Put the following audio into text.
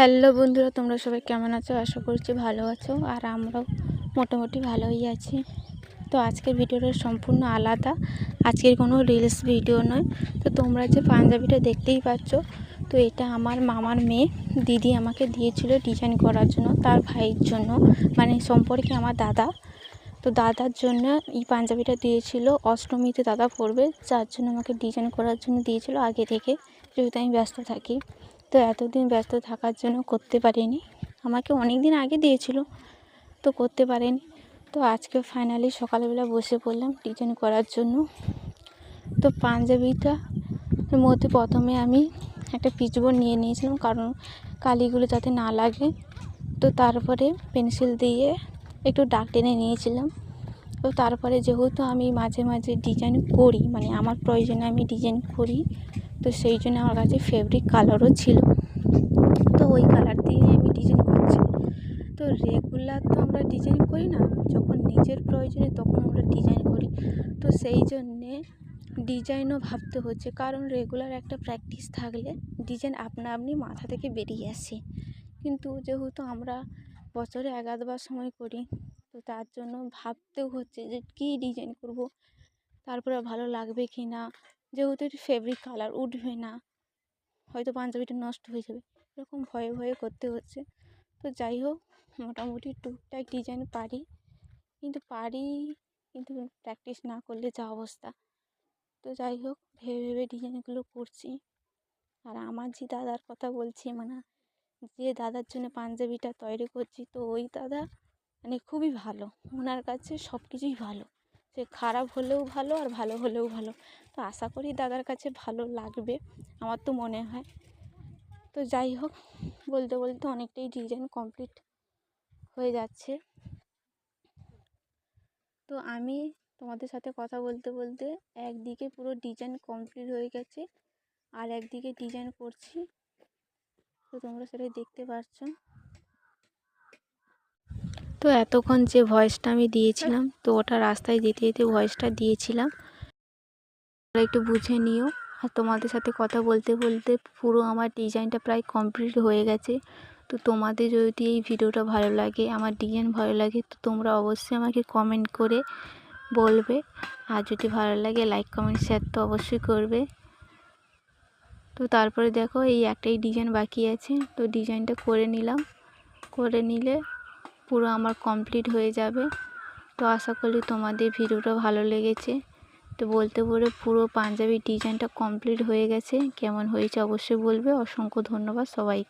Hello বন্ধুরা, তোমরা সবাই কেমন আছো? আশা করছি ভালো আছো আর আমরাও মোটামুটি ভালোই আছি। তো আজকের ভিডিওটা সম্পূর্ণ আলাদা। আজকের কোনো রিলস ভিডিও নয়। তো তোমরা যে পাঞ্জাবিটা দেখতেই পাচ্ছ, তো এটা আমার মামার মেয়ে। দিদি আমাকে দিয়েছিল ডিজাইন করার জন্য, তার ভাইয়ের জন্য মানে সম্পর্কে আমার দাদা। তো দাদার জন্য এই পাঞ্জাবিটা দিয়েছিল, অষ্টমীতে দাদা পরবে, যার জন্য আমাকে ডিজাইন করার জন্য দিয়েছিল আগে থেকে, যেহেতু আমি ব্যস্ত থাকি। তো এতদিন ব্যস্ত থাকার জন্য করতে পারিনি। আমাকে অনেক দিন আগে দিয়েছিল, তো করতে পারিনি। তো আজকে ফাইনালি সকালবেলা বসে পড়লাম ডিজাইন করার জন্য। তো পাঞ্জাবিটা মধ্যে প্রথমে আমি একটা পিচবোর্ড নিয়ে নিয়েছিলাম, কারণ কালিগুলো যাতে না লাগে। তো তারপরে পেন্সিল দিয়ে একটু ডাক টেনে নিয়েছিলাম। তো তারপরে যেহেতু আমি মাঝে মাঝে ডিজাইন করি মানে আমার প্রয়োজনে আমি ডিজাইন করি তো সেই জন্য আমার কাছে ফেব্রিক কালারও ছিল। তো ওই কালার দিয়ে আমি ডিজাইন করছি। তো রেগুলার তো আমরা ডিজাইন করি না, যখন নিজের প্রয়োজনে তখন আমরা ডিজাইন করি। তো সেই জন্যে ডিজাইনও ভাবতে হচ্ছে, কারণ রেগুলার একটা প্র্যাকটিস থাকলে ডিজাইন আপনা আপনি মাথা থেকে বেরিয়ে আসে। কিন্তু যেহেতু আমরা বছরে এক আধবার সময় করি, তো তার জন্য ভাবতেও হচ্ছে যে কী ডিজাইন করব, তারপরে ভালো লাগবে কি না যেহেতু এটি ফেব্রিক কালার উঠবে না, হয়তো পাঞ্জাবিটা নষ্ট হয়ে যাবে। এরকম ভয়ে ভয়ে করতে হচ্ছে। তো যাই হোক, মোটামুটি টুকটাক ডিজাইন পারি। কিন্তু পারি, কিন্তু প্র্যাকটিস না করলে যা অবস্থা। তো যাই হোক, ভেবে ভেবে ডিজাইনগুলো করছি। আর আমার যে দাদার কথা বলছি মানে যে দাদার জন্য পাঞ্জাবিটা তৈরি করছি, তো ওই দাদা মানে খুবই ভালো। ওনার কাছে সব কিছুই ভালো। সে খারাপ হলেও ভালো আর ভালো হলেও ভালো। তো আশা করি দাদার কাছে ভালো লাগবে, আমার তো মনে হয়। তো যাই হোক, বলতে বলতে অনেকটাই ডিজাইন কমপ্লিট হয়ে যাচ্ছে। তো আমি তোমাদের সাথে কথা বলতে বলতে একদিকে পুরো ডিজাইন কমপ্লিট হয়ে গেছে, আর একদিকে ডিজাইন করছি। তো তোমরা সেটা দেখতে পাচ্ছ তো এতক্ষণ যে ভয়েসটা আমি দিয়েছিলাম, তো ওটা রাস্তায় যেতে যেতে ভয়েসটা দিয়েছিলাম। তোমরা একটু বুঝে নিও। আর তোমাদের সাথে কথা বলতে বলতে পুরো আমার ডিজাইনটা প্রায় কমপ্লিট হয়ে গেছে। তো তোমাদের যদি এই ভিডিওটা ভালো লাগে, আমার ডিজাইন ভালো লাগে, তো তোমরা অবশ্যই আমাকে কমেন্ট করে বলবে। আর যদি ভালো লাগে লাইক কমেন্ট শেয়ার তো অবশ্যই করবে। তো তারপরে দেখো, এই একটাই ডিজাইন বাকি আছে। তো ডিজাইনটা করে নিলাম। করে নিলে পুরো আমার কমপ্লিট হয়ে যাবে। তো আশা করি তোমাদের ভিডিওটা ভালো লেগেছে। তো বলতে বলে পুরো পাঞ্জাবি ডিজাইনটা কমপ্লিট হয়ে গেছে। কেমন হয়েছে অবশ্যই বলবে। অসংখ্য ধন্যবাদ সবাইকে।